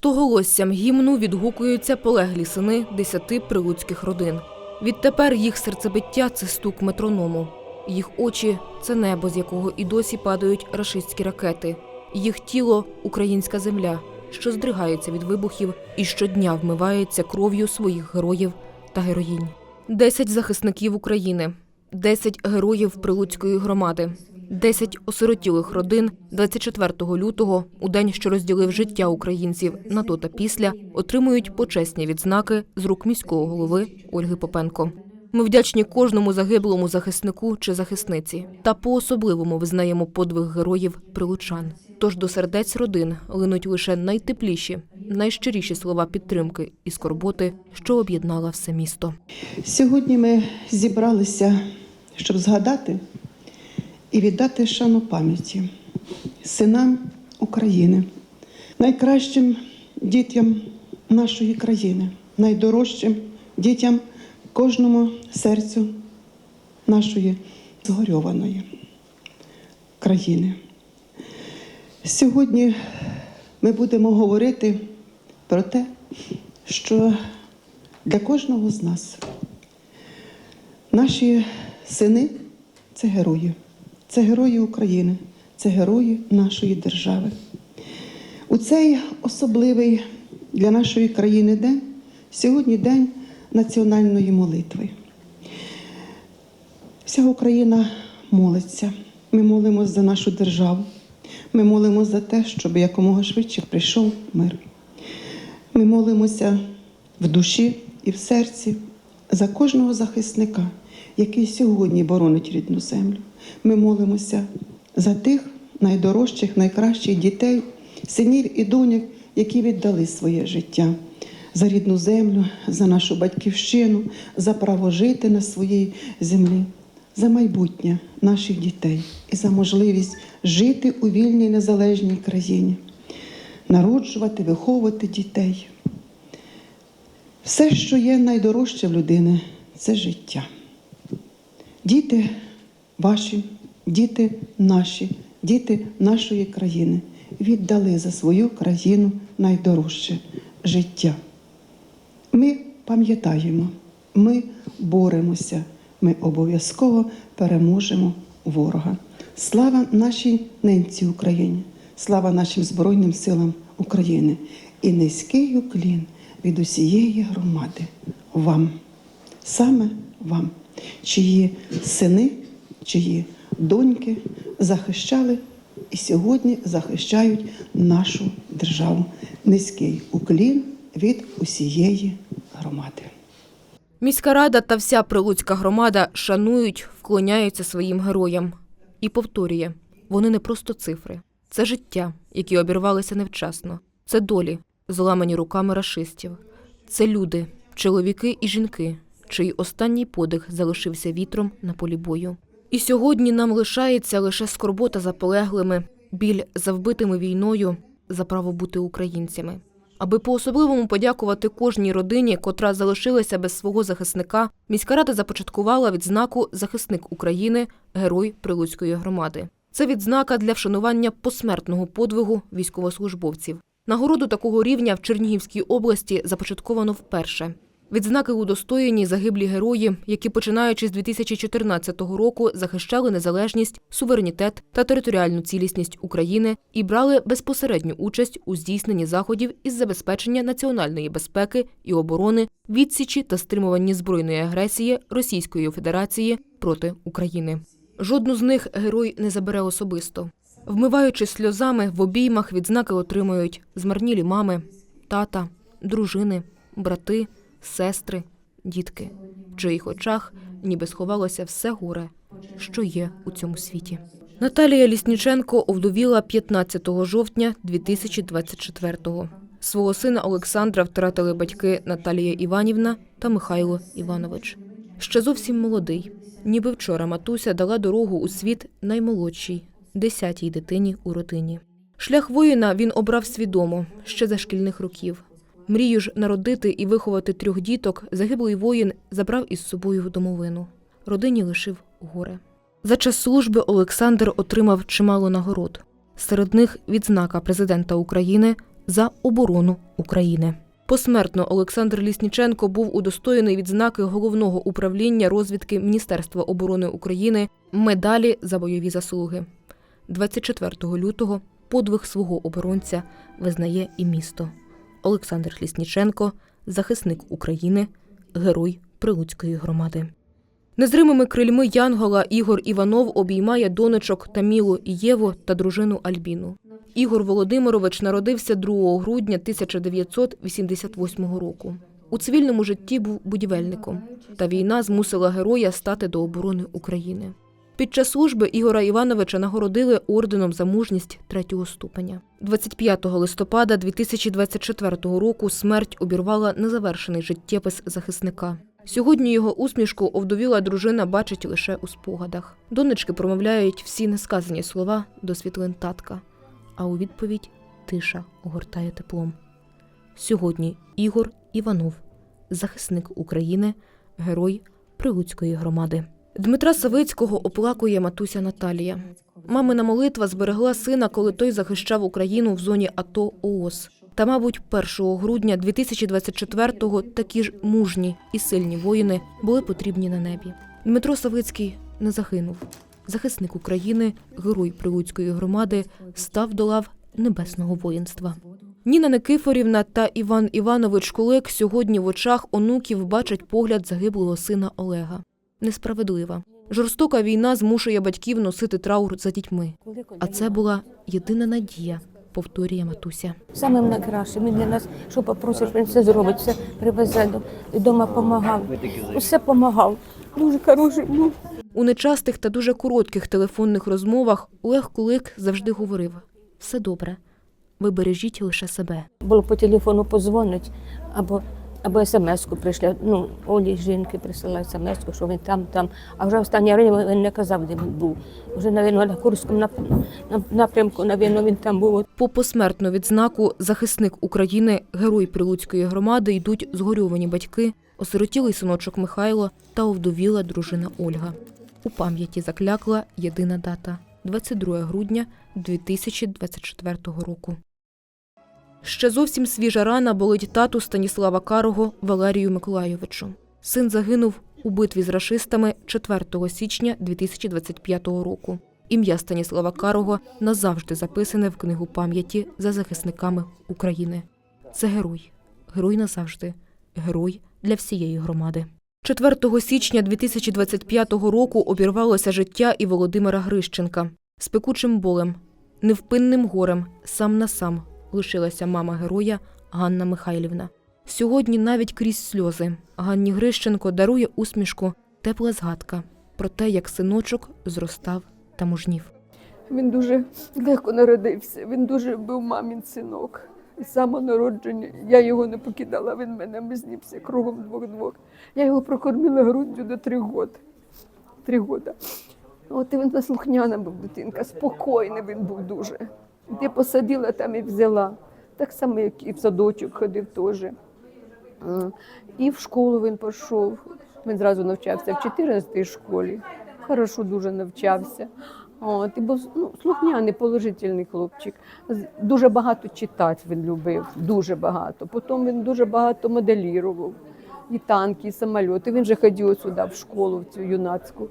Стоголоссям гімну відгукуються полеглі сини десяти прилуцьких родин. Відтепер їх серцебиття це стук метроному. Їх очі це небо, з якого і досі падають рашистські ракети. Їх тіло українська земля, що здригається від вибухів і щодня вмивається кров'ю своїх героїв та героїнь. Десять захисників України, десять героїв Прилуцької громади, десять осиротілих родин 24 лютого, у день, що розділив життя українців на то та після, отримують почесні відзнаки з рук міського голови Ольги Попенко. Ми вдячні кожному загиблому захиснику чи захисниці та по-особливому визнаємо подвиг героїв прилучан. Тож до сердець родин линуть лише найтепліші, найщиріші слова підтримки і скорботи, що об'єднала все місто. Сьогодні ми зібралися, щоб згадати і віддати шану пам'яті синам України, найкращим дітям нашої країни, найдорожчим дітям кожному серцю нашої згорьованої країни. Сьогодні ми будемо говорити про те, що для кожного з нас Наші сини це герої, це герої України, це герої нашої держави. У цей особливий для нашої країни день сьогодні день національної молитви. Вся Україна молиться. Ми молимося за нашу державу. Ми молимося за те, щоб якомога швидше прийшов мир. Ми молимося в душі і в серці за кожного захисника, який сьогодні боронить рідну землю. Ми молимося за тих найдорожчих, найкращих дітей, синів і доньок, які віддали своє життя за рідну землю, за нашу батьківщину, за право жити на своїй землі, за майбутнє наших дітей і за можливість жити у вільній незалежній країні, народжувати, виховувати дітей. Все, що є найдорожче в людини, це життя. Діти ваші, діти наші, діти нашої країни віддали за свою країну найдорожче життя. Ми пам'ятаємо, ми боремося, ми обов'язково переможемо ворога. Слава нашій ненці Україні, слава нашим Збройним силам України і низький уклін від усієї громади вам, саме вам, чиї сини, чиї доньки захищали і сьогодні захищають нашу державу. Низький уклін від усієї громади. Міська рада та вся прилуцька громада шанують, вклоняються своїм героям. І повторює, вони не просто цифри, це життя, які обірвалися невчасно, це долі, зламані руками рашистів. Це люди, чоловіки і жінки, чий останній подих залишився вітром на полі бою. І сьогодні нам лишається лише скорбота за полеглими, біль за вбитими війною, за право бути українцями. Аби по-особливому подякувати кожній родині, котра залишилася без свого захисника, міська рада започаткувала відзнаку Захисник України Герой Прилуцької громади. Це відзнака для вшанування посмертного подвигу військовослужбовців. Нагороду такого рівня в Чернігівській області започатковано вперше. Відзнаки удостоєні загиблі герої, які починаючи з 2014 року захищали незалежність, суверенітет та територіальну цілісність України і брали безпосередню участь у здійсненні заходів із забезпечення національної безпеки і оборони, відсічі та стримуванні збройної агресії Російської Федерації проти України. Жодну з них герой не забере особисто. Вмиваючись сльозами, в обіймах відзнаки отримують змарнілі мами, тата, дружини, брати, сестри, дітки, в чиїх очах ніби сховалося все горе, що є у цьому світі. Наталія Лісніченко овдовіла 15 жовтня 2024-го. Свого сина Олександра втратили батьки Наталія Іванівна та Михайло Іванович. Ще зовсім молодий. Ніби вчора матуся дала дорогу у світ наймолодшій, десятій дитині у родині. Шлях воїна він обрав свідомо ще за шкільних років. Мрію ж народити і виховати трьох діток загиблий воїн забрав із собою в домовину. Родині лишив горе. За час служби Олександр отримав чимало нагород. Серед них відзнака президента України за оборону України. Посмертно Олександр Лісніченко був удостоєний відзнаки головного управління розвідки Міністерства оборони України медалі за бойові заслуги. 24 лютого подвиг свого оборонця визнає і місто. Олександр Лісніченко, захисник України, герой Прилуцької громади. Незримими крильми Янгола Ігор Іванов обіймає донечок Тамілу Єву та дружину Альбіну. Ігор Володимирович народився 2 грудня 1988 року. У цивільному житті був будівельником, та війна змусила героя стати до оборони України. Під час служби Ігора Івановича нагородили орденом за мужність третього ступеня. 25 листопада 2024 року смерть обірвала незавершений життєпис захисника. Сьогодні його усмішку овдовіла дружина бачить лише у спогадах. Донечки промовляють всі несказані слова до світлин татка, а у відповідь тиша огортає теплом. Сьогодні Ігор Іванов, захисник України, герой Прилуцької громади. Дмитра Савицького оплакує матуся Наталія. Мамина молитва зберегла сина, коли той захищав Україну в зоні АТО ООС. Та, мабуть, 1 грудня 2024-го такі ж мужні і сильні воїни були потрібні на небі. Дмитро Савицький не загинув. Захисник України, герой Прилуцької громади, став до лав небесного воїнства. Ніна Никифорівна та Іван Іванович Кулик сьогодні в очах онуків бачать погляд загиблого сина Олега. Несправедлива. Жорстока війна змушує батьків носити траур за дітьми. А це була єдина надія, повторює матуся. Самим найкращим. Він для нас, що попросиш, він все зробить, все привезе вдома допомагав. Усе допомагав. Дуже хороший був. У нечастих та дуже коротких телефонних розмовах Олег Кулик завжди говорив: все добре, ви бережіть лише себе. Було по телефону позвонить або, або смс-ку прийшли. Ну, Олі жінки присилали смс-ку, що він там, там. А вже останній раз він не казав, де він був. Вже, навіть, на Курському нап- нап- напрямку, навіть, він там був. По посмертну відзнаку захисник України, герой Прилуцької громади йдуть згорьовані батьки, осиротілий синочок Михайло та овдовіла дружина Ольга. У пам'яті заклякла єдина дата 22 грудня 2024 року. Ще зовсім свіжа рана болить тату Станіслава Карого Валерію Миколайовичу. Син загинув у битві з рашистами 4 січня 2025 року. Ім'я Станіслава Карого назавжди записане в книгу пам'яті за захисниками України. Це герой, герой назавжди, герой для всієї громади. 4 січня 2025 року обірвалося життя і Володимира Грищенка. З пекучим болем, невпинним горем, сам на сам лишилася мама героя Ганна Михайлівна. Сьогодні навіть крізь сльози Ганні Грищенко дарує усмішку тепла згадка про те, як синочок зростав та мужнів. Він дуже легко народився, він дуже був мамін синок. І самого народження я його не покидала, він мене ми знівся кругом двох-двох. Я його прокормила груддю до трьох років. Три роки. От і він заслухняна був дитинка, спокійний він був дуже. Де посадила, там і взяла. Так само, як і в садочок ходив теж. І в школу він пішов. Він зразу навчався в 14 школі. Хорошо дуже навчався. От, і був ну, слухняний, положительний хлопчик. Дуже багато читати він любив, дуже багато. Потім він дуже багато моделірував. І танки, і самольоти. Він же ходив сюди в школу, в цю юнацьку,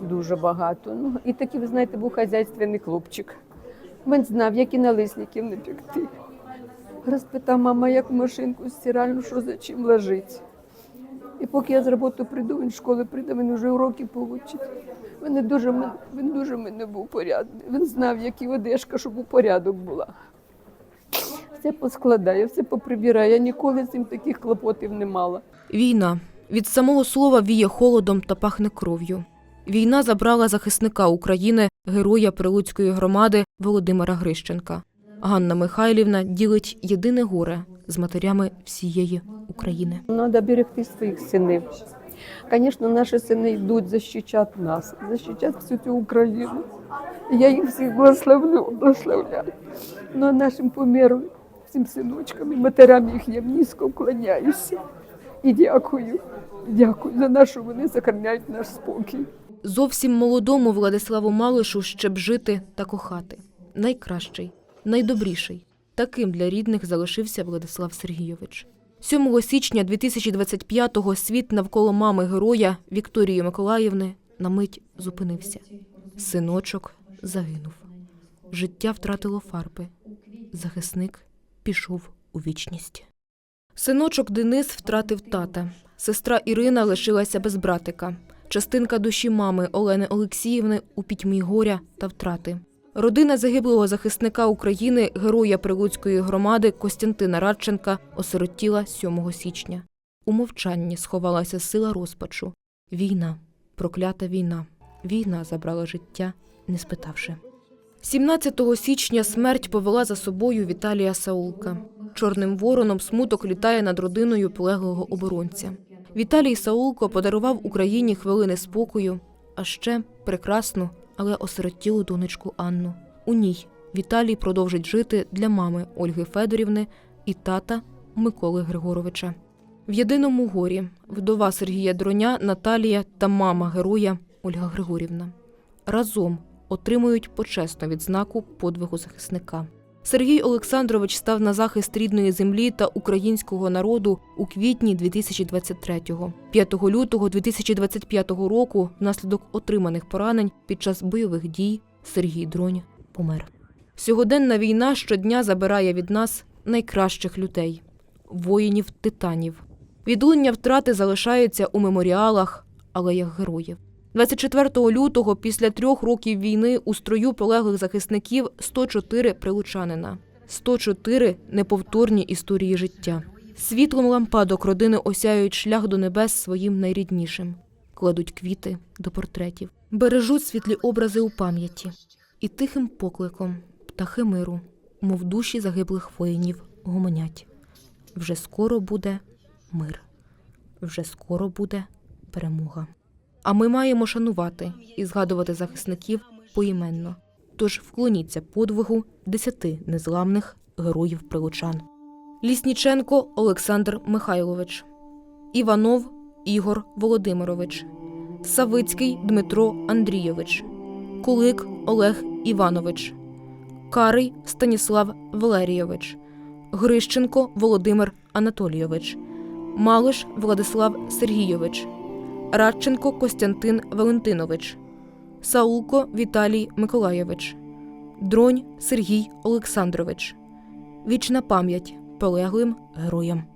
дуже багато. Ну, і такий, ви знаєте, був хазяйственний хлопчик. Він знав, як і налисників не пекти. Раз питав, мама, як в машинку стиральну, що за чим лежить. І поки я з роботи прийду, він з школи прийде, він вже уроки получить. Він дуже, він дуже мене був порядний. Він знав, які одежка, щоб у порядок була. Все поскладає, все поприбирає. Я ніколи з цим таких клопотів не мала. Війна від самого слова віє холодом та пахне кров'ю. Війна забрала захисника України, героя Прилуцької громади Володимира Грищенка. Ганна Михайлівна ділить єдине горе з матерями всієї України. Треба берегти своїх синів. Звісно, наші сини йдуть захищати нас, захищати всю цю Україну. Я їх всіх благословлю, благословляю. Ну, а нашим померлим, всім синочкам і матерям їх я низько вклоняюся. І дякую, дякую за що вони захороняють наш спокій. Зовсім молодому Владиславу Малишу ще б жити та кохати. Найкращий, найдобріший, Таким для рідних залишився Владислав Сергійович. 7 січня 2025-го світ навколо мами героя Вікторії Миколаївни на мить зупинився. Синочок загинув. Життя втратило фарби. Захисник пішов у вічність. Синочок Денис втратив тата. Сестра Ірина лишилася без братика. Частинка душі мами Олени Олексіївни у пітьмі горя та втрати. Родина загиблого захисника України, героя Прилуцької громади Костянтина Радченка, осиротіла 7 січня. У мовчанні сховалася сила розпачу. Війна, проклята війна. Війна забрала життя, не спитавши. 17 січня смерть повела за собою Віталія Саулка. Чорним вороном смуток літає над родиною полеглого оборонця. Віталій Саулко подарував Україні хвилини спокою, а ще прекрасну, але осиротілу донечку Анну. У ній Віталій продовжить жити для мами Ольги Федорівни і тата Миколи Григоровича. В єдиному горі вдова Сергія Дроня, Наталія та мама героя Ольга Григорівна. Разом отримують почесну відзнаку подвигу захисника. Сергій Олександрович став на захист рідної землі та українського народу у квітні 2023-го. 5 лютого 2025 року, внаслідок отриманих поранень під час бойових дій, Сергій Дронь помер. Сьогоденна війна щодня забирає від нас найкращих людей воїнів титанів. Відлуння втрати залишаються у меморіалах, алеях героїв. 24 лютого, після трьох років війни, у строю полеглих захисників 104 прилучанина. 104 неповторні історії життя. Світлом лампадок родини осяють шлях до небес своїм найріднішим, кладуть квіти до портретів, бережуть світлі образи у пам'яті і тихим покликом птахи миру, мов душі загиблих воїнів, гомонять. Вже скоро буде мир, вже скоро буде перемога. А ми маємо шанувати і згадувати захисників поіменно. Тож вклоніться подвигу десяти незламних героїв прилучан. Лісніченко Олександр Михайлович, Іванов Ігор Володимирович, Савицький Дмитро Андрійович, Кулик Олег Іванович, Карий Станіслав Валерійович, Грищенко Володимир Анатолійович, Малиш Владислав Сергійович. Радченко Костянтин Валентинович, Саулко Віталій Миколаєвич, Дронь Сергій Олександрович. Вічна пам'ять полеглим героям.